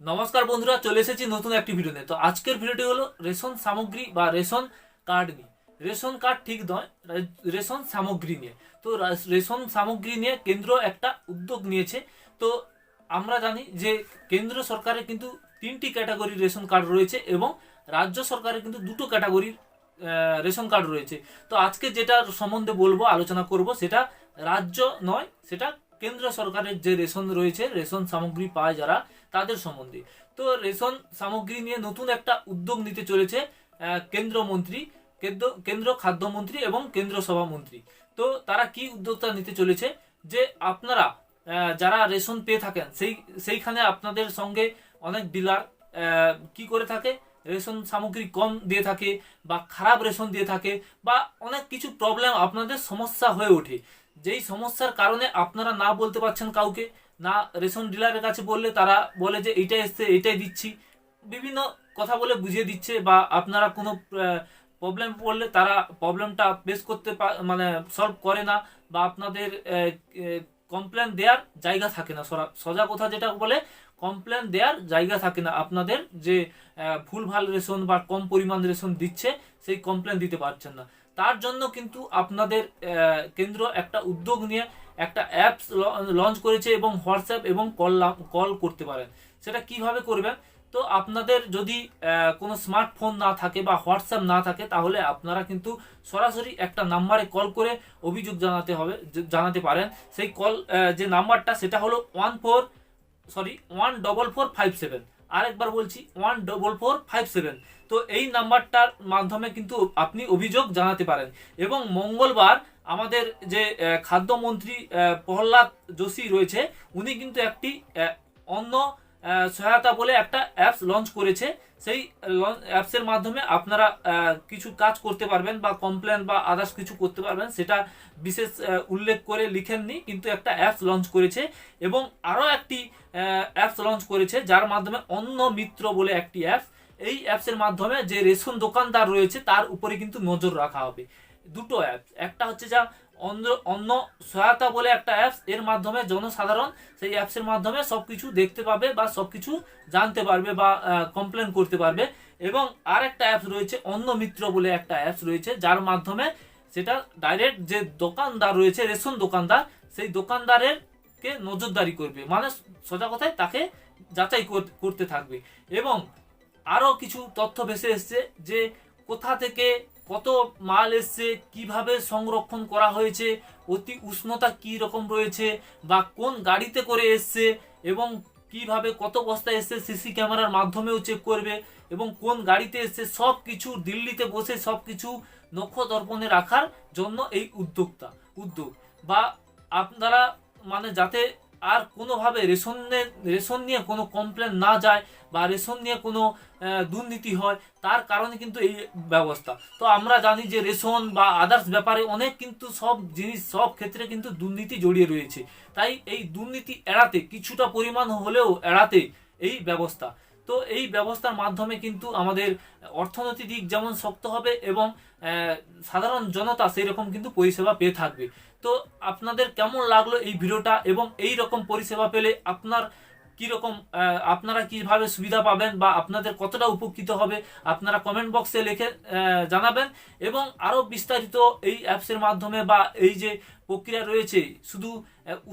নমস্কার বন্ধুরা, চলে এসেছি নতুন একটি ভিডিও নিয়ে। তো আজকের ভিডিওটি হলো রেশন সামগ্রী বা রেশন কার্ড নিয়ে। রেশন কার্ড ঠিক নয় রেশন সামগ্রী নিয়ে। তো রেশন সামগ্রী নিয়ে কেন্দ্র একটা উদ্যোগ নিয়েছে। তো আমরা জানি যে কেন্দ্র সরকারের কিন্তু তিনটি ক্যাটাগরির রেশন কার্ড রয়েছে এবং রাজ্য সরকারের কিন্তু দুটো ক্যাটাগরির রেশন কার্ড রয়েছে। তো আজকে যেটা সম্বন্ধে বলব, আলোচনা করব, সেটা রাজ্য নয়, সেটা কেন্দ্র সরকারের যে রেশন রয়েছে রেশন সামগ্রী পায় যারা তাদের সম্বন্ধে। তো রেশন সামগ্রী নিয়ে নতুন একটা উদ্যোগ নিতে চলেছে আহ, কেন্দ্রমন্ত্রী কেন্দ্র কেন্দ্র খাদ্যমন্ত্রী এবং কেন্দ্র সভামন্ত্রী তো তারা কি উদ্যোগটা নিতে চলেছে? যে আপনারা যারা রেশন পেয়ে থাকেন সেই সেইখানে আপনাদের সঙ্গে অনেক ডিলার কি করে থাকে? রেশন সামগ্রী কম দিয়ে থাকে বা খারাপ রেশন দিয়ে থাকে বা অনেক কিছু প্রবলেম আপনাদের সমস্যা হয়ে ওঠে। যেই সমস্যার কারণে আপনারা না বলতে পারছেন কাউকে না রেশন ডিলারের কাছে বললে তারা বলে যে এইটাই এসছে এইটাই দিচ্ছি বিভিন্ন কথা বলে বুঝিয়ে দিচ্ছে বা আপনারা কোনো প্রবলেম পড়লে তারা প্রবলেমটা পেশ করতে মানে সলভ করে না বা আপনাদের কমপ্লেন দেওয়ার জায়গা থাকে না। সোজা কথা যেটা বলে কমপ্লেন দেওয়ার জায়গা থাকে না। আপনাদের যে আহ, ভুলভাল রেশন বা কম পরিমাণ রেশন দিচ্ছে সেই কমপ্লেন দিতে পারছেন না। তার জন্য কিন্তু আপনাদের কেন্দ্র একটা উদ্যোগ নিয়ে একটা অ্যাপস লঞ্চ করেছে এবং হোয়াটসঅ্যাপ এবং কল কল করতে পারেন। সেটা কীভাবে করবেন? তো আপনাদের যদি কোনো স্মার্টফোন না থাকে বা হোয়াটসঅ্যাপ না থাকে, তাহলে আপনারা কিন্তু সরাসরি একটা নাম্বারে কল করে অভিযোগ জানাতে হবে জানাতে পারেন। সেই কল যে নাম্বারটা, সেটা হলো one four sorry one double four five seven আরেকবার বলছি one double four five seven তো এই নাম্বারটার মাধ্যমে কিন্তু আপনি অভিযোগ জানাতে পারেন। এবং মঙ্গলবার আমাদের যে খাদ্যমন্ত্রী প্রহ্লাদ যোশী রয়েছে, উনি কিন্তু একটি অন্য সহায়তা বলে একটা অ্যাপস লঞ্চ করেছে। সেই অ্যাপসের মাধ্যমে আপনারা কিছু কাজ করতে পারবেন বা কমপ্লেন বা আদার্স কিছু করতে পারবেন, সেটা বিশেষ উল্লেখ করে লিখেননি, কিন্তু একটা অ্যাপস লঞ্চ করেছে এবং আরও একটি অ্যাপস লঞ্চ করেছে যার মাধ্যমে অন্য মিত্র বলে একটি অ্যাপস এই অ্যাপসের মাধ্যমে যে রেশন দোকানদার রয়েছে, তার উপরে কিন্তু নজর রাখা হবে। দুটো অ্যাপস একটা হচ্ছে যা অন্য সহায়তা বলে একটা অ্যাপস এর মাধ্যমে জনসাধারণ সেই অ্যাপসের মাধ্যমে সব কিছু দেখতে পাবে বা সব কিছু জানতে পারবে বা কমপ্লেন করতে পারবে। এবং আর একটা অ্যাপস রয়েছে, অন্য মিত্র বলে একটা অ্যাপস রয়েছে, যার মাধ্যমে সেটা ডাইরেক্ট যে দোকানদার রয়েছে, রেশন দোকানদার, সেই দোকানদারের কে নজরদারি করবে। মানে সোজা কথায় তাকে যাচাই কর- করতে থাকবে। এবং আরও কিছু তথ্য ভেসে এসছে যে কোথা থেকে কত মাল এসছে, কীভাবে সংরক্ষণ করা হয়েছে, অতি উষ্ণতা কি রকম রয়েছে বা কোন গাড়িতে করে এসছে এবং কীভাবে কত বস্তা এসছে সিসি ক্যামেরার মাধ্যমেও চেক করবে এবং কোন গাড়িতে এসছে সব কিছু দিল্লিতে বসে সব কিছু নক্ষ দর্পণে রাখার জন্য এই উদ্যোক্তা, উদ্যোগ বা আপনারা মানে যাতে আর কোনোভাবে রেশনের রেশন নিয়ে কোনো কমপ্লেন না যায় বা রেশন নিয়ে কোনো দুর্নীতি হয়, তার কারণে কিন্তু এই ব্যবস্থা। তো আমরা জানি যে রেশন বা আদার্স ব্যাপারে অনেক কিন্তু সব জিনিস, সব ক্ষেত্রে কিন্তু দুর্নীতি জড়িয়ে রয়েছে। তাই এই দুর্নীতি এড়াতে, কিছুটা পরিমাণ হলেও এড়াতে এই ব্যবস্থা। তো এই ব্যবস্থার মাধ্যমে কিন্তু আমাদের অর্থনৈতিক দিক যেমন শক্ত হবে এবং সাধারণ জনতা সেই রকম কিন্তু পরিষেবা পেয়ে থাকবে। তো আপনাদের কেমন লাগল এই ভিডিওটা এবং এই রকম পরিষেবা পেলে আপনার কি রকম আপনারা কীভাবে সুবিধা পাবেন বা আপনাদের কতটা উপকৃত হবে আপনারা কমেন্ট বক্সে লিখে জানাবেন এবং আরও বিস্তারিত এই অ্যাপসের মাধ্যমে বা এই যে প্রক্রিয়া রয়েছে। শুধু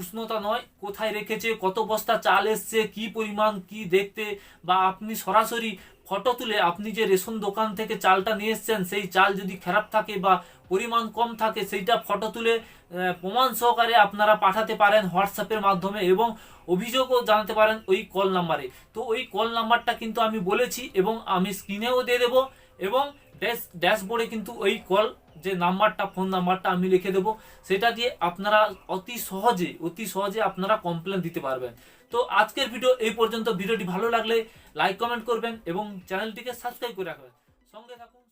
উষ্ণতা নয়, কোথায় রেখেছে, কত বস্তা চাল এসছে, কি পরিমাণ, কি দেখতে, বা আপনি সরাসরি ফটো তুলে আপনি যে রেশন দোকান থেকে চালটা নিয়ে এসছেন, সেই চাল যদি খারাপ থাকে বা পরিমাণ কম থাকে, সেইটা ফটো তুলে প্রমাণ সহকারে আপনারা পাঠাতে পারেন হোয়াটসঅ্যাপের মাধ্যমে এবং অভিযোগও জানাতে পারেন ওই কল নাম্বারে তো ওই কল নাম্বারটা কিন্তু আমি বলেছি এবং আমি স্ক্রিনেও দিয়ে দেবো এবং ড্যাশ, ড্যাশবোর্ডে কিন্তু ওই কল, যে নাম্বারটা, ফোন নাম্বারটা আমি লিখে দেবো, সেটা দিয়ে আপনারা অতি সহজে অতি সহজে আপনারা কমপ্লেন দিতে পারবেন। তো আজকের ভিডিও এই পর্যন্ত। ভিডিওটি ভালো লাগলে লাইক কমেন্ট করবেন এবং চ্যানেলটিকে সাবস্ক্রাইব করে রাখবেন। সঙ্গে থাকুন।